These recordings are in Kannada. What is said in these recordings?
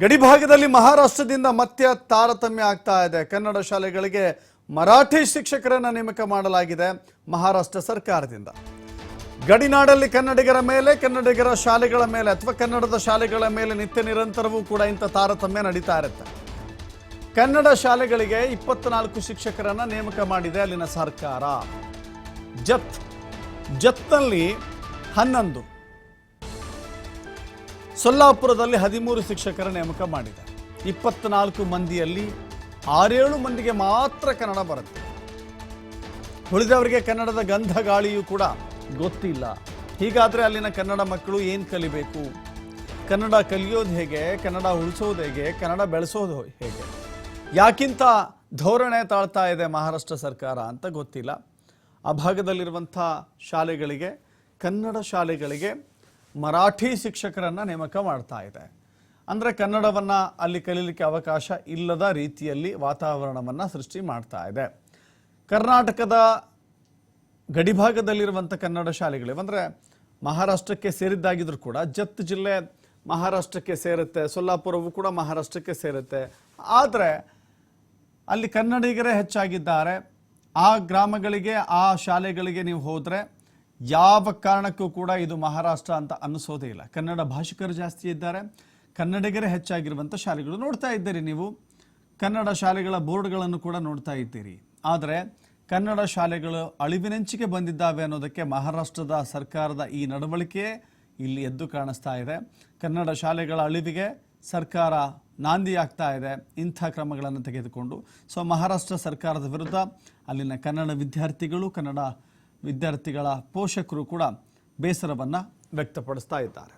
ಗಡಿ ಭಾಗದಲ್ಲಿ ಮಹಾರಾಷ್ಟ್ರದಿಂದ ಮತ್ತೆ ತಾರತಮ್ಯ ಆಗ್ತಾ ಇದೆ. ಕನ್ನಡ ಶಾಲೆಗಳಿಗೆ ಮರಾಠಿ ಶಿಕ್ಷಕರನ್ನ ನೇಮಕ ಮಾಡಲಾಗಿದೆ ಮಹಾರಾಷ್ಟ್ರ ಸರ್ಕಾರದಿಂದ. ಗಡಿನಾಡಲ್ಲಿ ಕನ್ನಡಿಗರ ಮೇಲೆ, ಕನ್ನಡಿಗರ ಶಾಲೆಗಳ ಮೇಲೆ ಅಥವಾ ಕನ್ನಡದ ಶಾಲೆಗಳ ಮೇಲೆ ನಿತ್ಯ ನಿರಂತರವೂ ಕೂಡ ಇಂಥ ತಾರತಮ್ಯ ನಡೀತಾ ಇರುತ್ತೆ. ಕನ್ನಡ ಶಾಲೆಗಳಿಗೆ ಇಪ್ಪತ್ನಾಲ್ಕು ಶಿಕ್ಷಕರನ್ನ ನೇಮಕ ಮಾಡಿದೆ ಅಲ್ಲಿನ ಸರ್ಕಾರ. ಜತ್, ಜತ್ನಲ್ಲಿ ಹನ್ನೊಂದು. ಸೊಲ್ಲಾಪುರದಲ್ಲಿ ಹದಿಮೂರು ಶಿಕ್ಷಕರ ನೇಮಕ ಮಾಡಿದೆ. ಇಪ್ಪತ್ನಾಲ್ಕು ಮಂದಿಯಲ್ಲಿ ಆರೇಳು ಮಂದಿಗೆ ಮಾತ್ರ ಕನ್ನಡ ಬರುತ್ತೆ. ಉಳಿದವರಿಗೆ ಕನ್ನಡದ ಗಂಧ ಗಾಳಿಯೂ ಕೂಡ ಗೊತ್ತಿಲ್ಲ. ಹೀಗಾದರೆ ಅಲ್ಲಿನ ಕನ್ನಡ ಮಕ್ಕಳು ಏನು ಕಲಿಬೇಕು? ಕನ್ನಡ ಕಲಿಯೋದು ಹೇಗೆ? ಕನ್ನಡ ಉಳಿಸೋದು ಹೇಗೆ? ಕನ್ನಡ ಬೆಳೆಸೋದು ಹೇಗೆ? ಯಾಕಿಂತ ಧೋರಣೆ ತಾಳ್ತಾ ಇದೆ ಮಹಾರಾಷ್ಟ್ರ ಸರ್ಕಾರ ಅಂತ ಗೊತ್ತಿಲ್ಲ. ಆ ಭಾಗದಲ್ಲಿರುವಂಥ ಶಾಲೆಗಳಿಗೆ, ಕನ್ನಡ ಶಾಲೆಗಳಿಗೆ ಮರಾಠಿ ಶಿಕ್ಷಕರನ್ನು ನೇಮಕ ಮಾಡ್ತಾ ಇದೆ. ಅಂದರೆ ಕನ್ನಡವನ್ನು ಅಲ್ಲಿ ಕಲೀಲಿಕ್ಕೆ ಅವಕಾಶ ಇಲ್ಲದ ರೀತಿಯಲ್ಲಿ ವಾತಾವರಣವನ್ನು ಸೃಷ್ಟಿ ಮಾಡ್ತಾ ಇದೆ. ಕರ್ನಾಟಕದ ಗಡಿಭಾಗದಲ್ಲಿರುವಂಥ ಕನ್ನಡ ಶಾಲೆಗಳು, ಅಂದರೆ ಮಹಾರಾಷ್ಟ್ರಕ್ಕೆ ಸೇರಿದ್ದಾಗಿದ್ದರೂ ಕೂಡ ಜತ್ ಜಿಲ್ಲೆ ಮಹಾರಾಷ್ಟ್ರಕ್ಕೆ ಸೇರುತ್ತೆ, ಸೊಲ್ಲಾಪುರವು ಕೂಡ ಮಹಾರಾಷ್ಟ್ರಕ್ಕೆ ಸೇರುತ್ತೆ. ಆದರೆ ಅಲ್ಲಿ ಕನ್ನಡಿಗರೇ ಹೆಚ್ಚಾಗಿದ್ದಾರೆ. ಆ ಗ್ರಾಮಗಳಿಗೆ, ಆ ಶಾಲೆಗಳಿಗೆ ನೀವು ಹೋದರೆ ಯಾವ ಕಾರಣಕ್ಕೂ ಕೂಡ ಇದು ಮಹಾರಾಷ್ಟ್ರ ಅಂತ ಅನ್ನಿಸೋದೇ ಇಲ್ಲ. ಕನ್ನಡ ಭಾಷಿಕರು ಜಾಸ್ತಿ ಇದ್ದಾರೆ. ಕನ್ನಡಿಗರೇ ಹೆಚ್ಚಾಗಿರುವಂಥ ಶಾಲೆಗಳು ನೋಡ್ತಾ ಇದ್ದೀರಿ ನೀವು. ಕನ್ನಡ ಶಾಲೆಗಳ ಬೋರ್ಡ್ಗಳನ್ನು ಕೂಡ ನೋಡ್ತಾ ಇದ್ದೀರಿ. ಆದರೆ ಕನ್ನಡ ಶಾಲೆಗಳು ಅಳಿವಿನಂಚಿಗೆ ಬಂದಿದ್ದಾವೆ ಅನ್ನೋದಕ್ಕೆ ಮಹಾರಾಷ್ಟ್ರದ ಸರ್ಕಾರದ ಈ ನಡವಳಿಕೆ ಇಲ್ಲಿ ಎದ್ದು ಕಾಣಿಸ್ತಾ ಇದೆ. ಕನ್ನಡ ಶಾಲೆಗಳ ಅಳಿವಿಗೆ ಸರ್ಕಾರ ನಾಂದಿ ಆಗ್ತಾ ಇದೆ. ಇಂಥ ಕ್ರಮಗಳನ್ನು ತೆಗೆದುಕೊಂಡು. ಸೊ ಮಹಾರಾಷ್ಟ್ರ ಸರ್ಕಾರದ ವಿರುದ್ಧ ಅಲ್ಲಿನ ಕನ್ನಡ ವಿದ್ಯಾರ್ಥಿಗಳು, ಕನ್ನಡ ವಿದ್ಯಾರ್ಥಿಗಳ ಪೋಷಕರು ಕೂಡ ಬೇಸರವನ್ನು ವ್ಯಕ್ತಪಡಿಸ್ತಾ ಇದ್ದಾರೆ.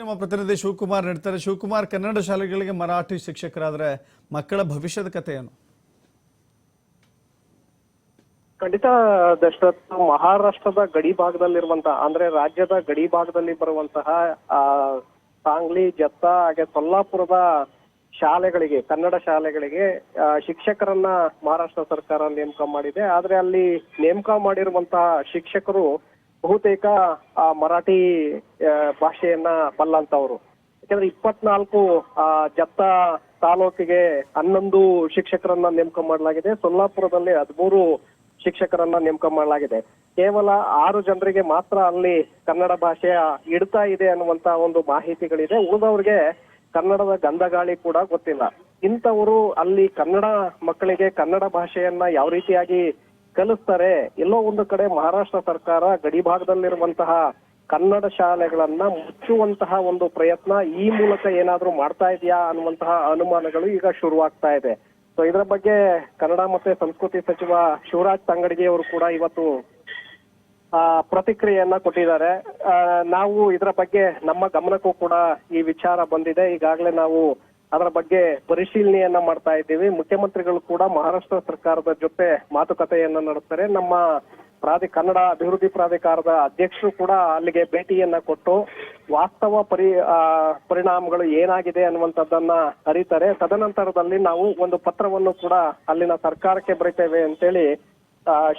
ನಮ್ಮ ಪ್ರತಿನಿಧಿ ಶಿವಕುಮಾರ್ ನೀಡ್ತಾರೆ. ಶಿವಕುಮಾರ್, ಕನ್ನಡ ಶಾಲೆಗಳಿಗೆ ಮರಾಠಿ ಶಿಕ್ಷಕರಾದ್ರೆ ಮಕ್ಕಳ ಭವಿಷ್ಯದ ಕಥೆ ಏನು? ಖಂಡಿತ ದಶರಥ್ ಮಹಾರಾಷ್ಟ್ರದ ಗಡಿ ಭಾಗದಲ್ಲಿರುವಂತಹ ಅಂದ್ರೆ ರಾಜ್ಯದ ಗಡಿ ಭಾಗದಲ್ಲಿ ಬರುವಂತಹ ಆ ಸಾಂಗ್ಲಿ ಜತ್ತ ಹಾಗೆ ಸೊಲ್ಲಾಪುರದ ಶಾಲೆಗಳಿಗೆ ಕನ್ನಡ ಶಾಲೆಗಳಿಗೆ ಶಿಕ್ಷಕರನ್ನ ಮಹಾರಾಷ್ಟ್ರ ಸರ್ಕಾರ ನೇಮಕ ಮಾಡಿದೆ. ಆದ್ರೆ ಅಲ್ಲಿ ನೇಮಕ ಮಾಡಿರುವಂತಹ ಶಿಕ್ಷಕರು ಬಹುತೇಕ ಆ, ಮರಾಠಿ ಭಾಷೆಯನ್ನ ಬಲ್ಲಂತವ್ರು. ಯಾಕಂದ್ರೆ ಇಪ್ಪತ್ನಾಲ್ಕು ಆ, ಜತ್ತ ತಾಲೂಕಿಗೆ ಹನ್ನೊಂದು ಶಿಕ್ಷಕರನ್ನ ನೇಮಕ ಮಾಡಲಾಗಿದೆ. ಸೊಲ್ಲಾಪುರದಲ್ಲಿ ಹದಿಮೂರು ಶಿಕ್ಷಕರನ್ನ ನೇಮಕ ಮಾಡಲಾಗಿದೆ. ಕೇವಲ ಆರು ಜನರಿಗೆ ಮಾತ್ರ ಅಲ್ಲಿ ಕನ್ನಡ ಭಾಷೆಯ ಇಡ್ತಾ ಇದೆ ಅನ್ನುವಂತ ಒಂದು ಮಾಹಿತಿಗಳಿದೆ. ಉಳಿದವ್ರಿಗೆ ಕನ್ನಡದ ಗಂಧಗಾಳಿ ಕೂಡ ಗೊತ್ತಿಲ್ಲ. ಇಂಥವರು ಅಲ್ಲಿ ಕನ್ನಡ ಮಕ್ಕಳಿಗೆ ಕನ್ನಡ ಭಾಷೆಯನ್ನ ಯಾವ ರೀತಿಯಾಗಿ ಕಲಿಸ್ತಾರೆ, ಎಲ್ಲೋ ಒಂದು ಕಡೆ ಮಹಾರಾಷ್ಟ್ರ ಸರ್ಕಾರ ಗಡಿ ಭಾಗದಲ್ಲಿರುವಂತಹ ಕನ್ನಡ ಶಾಲೆಗಳನ್ನ ಮುಚ್ಚುವಂತಹ ಒಂದು ಪ್ರಯತ್ನ ಈ ಮೂಲಕ ಏನಾದ್ರೂ ಮಾಡ್ತಾ ಇದೆಯಾ ಅನ್ನುವಂತಹ ಅನುಮಾನಗಳು ಈಗ ಶುರುವಾಗ್ತಾ ಇದೆ. ಸೊ ಇದರ ಬಗ್ಗೆ ಕನ್ನಡ ಮತ್ತೆ ಸಂಸ್ಕೃತಿ ಸಚಿವ ಶಿವರಾಜ್ ತಂಗಡಗಿ ಅವರು ಕೂಡ ಇವತ್ತು ಆ, ಪ್ರತಿಕ್ರಿಯೆಯನ್ನ ಕೊಟ್ಟಿದ್ದಾರೆ. ನಾವು ಇದರ ಬಗ್ಗೆ ನಮ್ಮ ಗಮನಕ್ಕೂ ಕೂಡ ಈ ವಿಚಾರ ಬಂದಿದೆ. ಈಗಾಗಲೇ ನಾವು ಅದರ ಬಗ್ಗೆ ಪರಿಶೀಲನೆಯನ್ನ ಮಾಡ್ತಾ ಇದ್ದೀವಿ. ಮುಖ್ಯಮಂತ್ರಿಗಳು ಕೂಡ ಮಹಾರಾಷ್ಟ್ರ ಸರ್ಕಾರದ ಜೊತೆ ಮಾತುಕತೆಯನ್ನ ನಡೆಸ್ತಾರೆ. ನಮ್ಮ ಪ್ರಾಧಿ, ಕನ್ನಡ ಅಭಿವೃದ್ಧಿ ಪ್ರಾಧಿಕಾರದ ಅಧ್ಯಕ್ಷರು ಕೂಡ ಅಲ್ಲಿಗೆ ಭೇಟಿಯನ್ನ ಕೊಟ್ಟು ವಾಸ್ತವ ಪರಿ ಪರಿಣಾಮಗಳು ಏನಾಗಿದೆ ಅನ್ನುವಂಥದ್ದನ್ನ ಅರಿತಾರೆ. ತದನಂತರದಲ್ಲಿ ನಾವು ಒಂದು ಪತ್ರವನ್ನು ಕೂಡ ಅಲ್ಲಿನ ಸರ್ಕಾರಕ್ಕೆ ಬರೀತೇವೆ ಅಂತೇಳಿ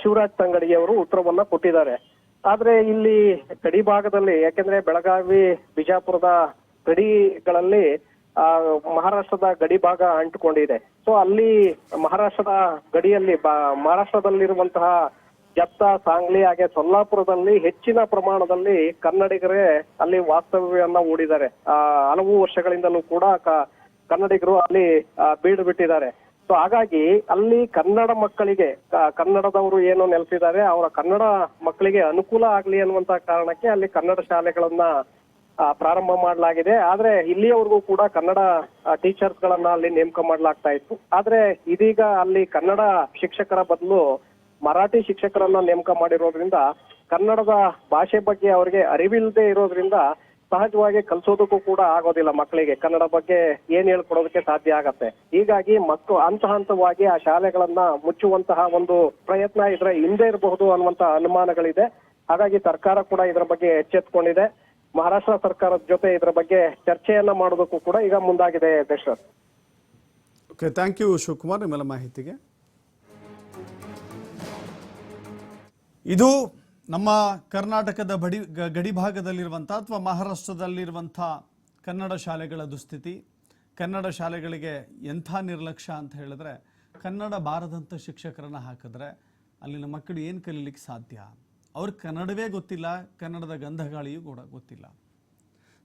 ಶಿವರಾಜ್ ತಂಗಡಿಯವರು ಉತ್ತರವನ್ನ ಕೊಟ್ಟಿದ್ದಾರೆ. ಆದ್ರೆ ಇಲ್ಲಿ ಗಡಿ ಭಾಗದಲ್ಲಿ, ಯಾಕೆಂದ್ರೆ ಬೆಳಗಾವಿ, ಬಿಜಾಪುರದ ಗಡಿಗಳಲ್ಲಿ, ಆ, ಮಹಾರಾಷ್ಟ್ರದ ಗಡಿ ಭಾಗ ಅಂಟುಕೊಂಡಿದೆ. ಸೊ ಅಲ್ಲಿ ಮಹಾರಾಷ್ಟ್ರದ ಗಡಿಯಲ್ಲಿ ಮಹಾರಾಷ್ಟ್ರದಲ್ಲಿರುವಂತಹ ಜತ್ತ ಸಾಂಗ್ಲಿ ಹಾಗೆ ಸೊಲ್ಲಾಪುರದಲ್ಲಿ ಹೆಚ್ಚಿನ ಪ್ರಮಾಣದಲ್ಲಿ ಕನ್ನಡಿಗರೇ ಅಲ್ಲಿ ವಾಸ್ತವ್ಯವನ್ನ ಹೂಡಿದ್ದಾರೆ. ಆ, ಹಲವು ವರ್ಷಗಳಿಂದಲೂ ಕೂಡ ಕನ್ನಡಿಗರು ಅಲ್ಲಿ ಬೀಡು ಬಿಟ್ಟಿದ್ದಾರೆ. ಸೊ ಹಾಗಾಗಿ ಅಲ್ಲಿ ಕನ್ನಡ ಮಕ್ಕಳಿಗೆ ಕನ್ನಡದವರು ಏನು ನೆಲೆಸಿದ್ದಾರೆ, ಅವರ ಕನ್ನಡ ಮಕ್ಕಳಿಗೆ ಅನುಕೂಲ ಆಗ್ಲಿ ಅನ್ನುವಂತ ಕಾರಣಕ್ಕೆ ಅಲ್ಲಿ ಕನ್ನಡ ಶಾಲೆಗಳನ್ನ ಪ್ರಾರಂಭ ಮಾಡಲಾಗಿದೆ. ಆದ್ರೆ ಇಲ್ಲಿಯವರೆಗೂ ಕೂಡ ಕನ್ನಡ ಟೀಚರ್ಸ್ ಗಳನ್ನ ಅಲ್ಲಿ ನೇಮಕ ಮಾಡಲಾಗ್ತಾ ಇತ್ತು. ಆದ್ರೆ ಇದೀಗ ಅಲ್ಲಿ ಕನ್ನಡ ಶಿಕ್ಷಕರ ಬದಲು ಮರಾಠಿ ಶಿಕ್ಷಕರನ್ನ ನೇಮಕ ಮಾಡಿರೋದ್ರಿಂದ ಕನ್ನಡದ ಭಾಷೆ ಬಗ್ಗೆ ಅವರಿಗೆ ಅರಿವಿಲ್ಲದೆ ಇರೋದ್ರಿಂದ ಸಹಜವಾಗಿ ಕಲಿಸೋದಕ್ಕೂ ಕೂಡ ಆಗೋದಿಲ್ಲ ಮಕ್ಕಳಿಗೆ. ಕನ್ನಡ ಬಗ್ಗೆ ಏನ್ ಹೇಳ್ಕೊಡೋದಕ್ಕೆ ಸಾಧ್ಯ ಆಗತ್ತೆ. ಹೀಗಾಗಿ ಮಕ್ಕಳು ಹಂತ ಹಂತವಾಗಿ ಆ ಶಾಲೆಗಳನ್ನ ಮುಚ್ಚುವಂತಹ ಒಂದು ಪ್ರಯತ್ನ ಇದ್ರ ಹಿಂದೆ ಇರಬಹುದು ಅನ್ನುವಂತ ಅನುಮಾನಗಳಿದೆ. ಹಾಗಾಗಿ ಸರ್ಕಾರ ಕೂಡ ಇದರ ಬಗ್ಗೆ ಎಚ್ಚೆತ್ಕೊಂಡಿದೆ. ಮಹಾರಾಷ್ಟ್ರ ಸರ್ಕಾರದ ಜೊತೆ ಇದರ ಬಗ್ಗೆ ಚರ್ಚೆಯನ್ನ ಮಾಡೋದಕ್ಕೂ ಕೂಡ ಈಗ ಮುಂದಾಗಿದೆ Dasharath okay thank you Shivakumar, ನಿಮ್ಮೆಲ್ಲ ಮಾಹಿತಿಗೆ. ಇದು ನಮ್ಮ ಕರ್ನಾಟಕದ ಬಡಿ ಗಡಿ ಭಾಗದಲ್ಲಿರುವಂಥ ಅಥವಾ ಮಹಾರಾಷ್ಟ್ರದಲ್ಲಿರುವಂಥ ಕನ್ನಡ ಶಾಲೆಗಳ ದುಸ್ಥಿತಿ. ಕನ್ನಡ ಶಾಲೆಗಳಿಗೆ ಎಂಥ ನಿರ್ಲಕ್ಷ್ಯ ಅಂತ ಹೇಳಿದ್ರೆ, ಕನ್ನಡ ಬಾರದಂಥ ಶಿಕ್ಷಕರನ್ನು ಹಾಕಿದ್ರೆ ಅಲ್ಲಿನ ಮಕ್ಕಳು ಏನು ಕಲೀಲಿಕ್ಕೆ ಸಾಧ್ಯ? ಅವ್ರಿಗೆ ಕನ್ನಡವೇ ಗೊತ್ತಿಲ್ಲ, ಕನ್ನಡದ ಗಂಧಗಾಳಿಯೂ ಕೂಡ ಗೊತ್ತಿಲ್ಲ.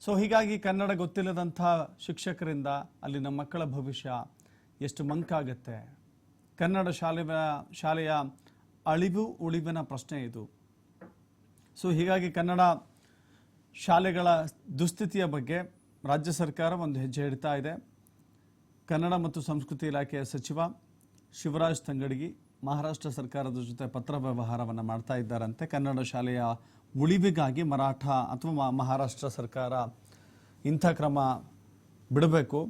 ಸೊ ಹೀಗಾಗಿ ಕನ್ನಡ ಗೊತ್ತಿಲ್ಲದಂಥ ಶಿಕ್ಷಕರಿಂದ ಅಲ್ಲಿನ ಮಕ್ಕಳ ಭವಿಷ್ಯ ಎಷ್ಟು ಮಂಕಾಗತ್ತೆ? ಕನ್ನಡ ಶಾಲೆ ಶಾಲೆಯ ಅಳಿವು ಉಳಿವಿನ ಪ್ರಶ್ನೆ ಇದು. ಸೊ ಹೀಗಾಗಿ ಕನ್ನಡ ಶಾಲೆಗಳ ದುಸ್ಥಿತಿಯ ಬಗ್ಗೆ ರಾಜ್ಯ ಸರ್ಕಾರ ಒಂದು ಹೆಜ್ಜೆ ಇಡ್ತಾ ಇದೆ. ಕನ್ನಡ ಮತ್ತು ಸಂಸ್ಕೃತಿ ಇಲಾಖೆಯ ಸಚಿವ ಶಿವರಾಜ್ ತಂಗಡಗಿ ಮಹಾರಾಷ್ಟ್ರ ಸರ್ಕಾರದ ಜೊತೆ ಪತ್ರ ವ್ಯವಹಾರವನ್ನು ಮಾಡ್ತಾ ಇದ್ದಾರಂತೆ. ಕನ್ನಡ ಶಾಲೆಯ ಉಳಿವಿಗಾಗಿ ಮರಾಠ ಅಥವಾ ಮಹಾರಾಷ್ಟ್ರ ಸರ್ಕಾರ ಇಂಥ ಕ್ರಮ ಬಿಡಬೇಕು,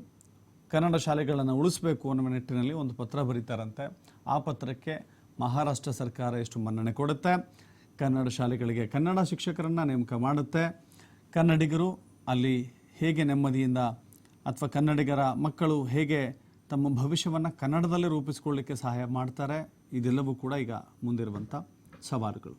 ಕನ್ನಡ ಶಾಲೆಗಳನ್ನು ಉಳಿಸಬೇಕು ಅನ್ನುವ ನಿಟ್ಟಿನಲ್ಲಿ ಒಂದು ಪತ್ರ ಬರೀತಾರಂತೆ. ಆ ಪತ್ರಕ್ಕೆ ಮಹಾರಾಷ್ಟ್ರ ಸರ್ಕಾರ ಎಷ್ಟು ಮನ್ನಣೆ ಕೊಡುತ್ತೆ? ಕನ್ನಡ ಶಾಲೆಗಳಿಗೆ ಕನ್ನಡ ಶಿಕ್ಷಕರನ್ನು ನೇಮಕ ಮಾಡುತ್ತೆ. ಕನ್ನಡಿಗರು ಅಲ್ಲಿ ಹೇಗೆ ನೆಮ್ಮದಿಯಿಂದ ಅಥವಾ ಕನ್ನಡಿಗರ ಮಕ್ಕಳು ಹೇಗೆ ತಮ್ಮ ಭವಿಷ್ಯವನ್ನು ಕನ್ನಡದಲ್ಲೇ ರೂಪಿಸ್ಕೊಳ್ಳಿಕ್ಕೆ ಸಹಾಯ ಮಾಡ್ತಾರೆ? ಇದೆಲ್ಲವೂ ಕೂಡ ಈಗ ಮುಂದಿರುವಂಥ ಸವಾಲುಗಳು.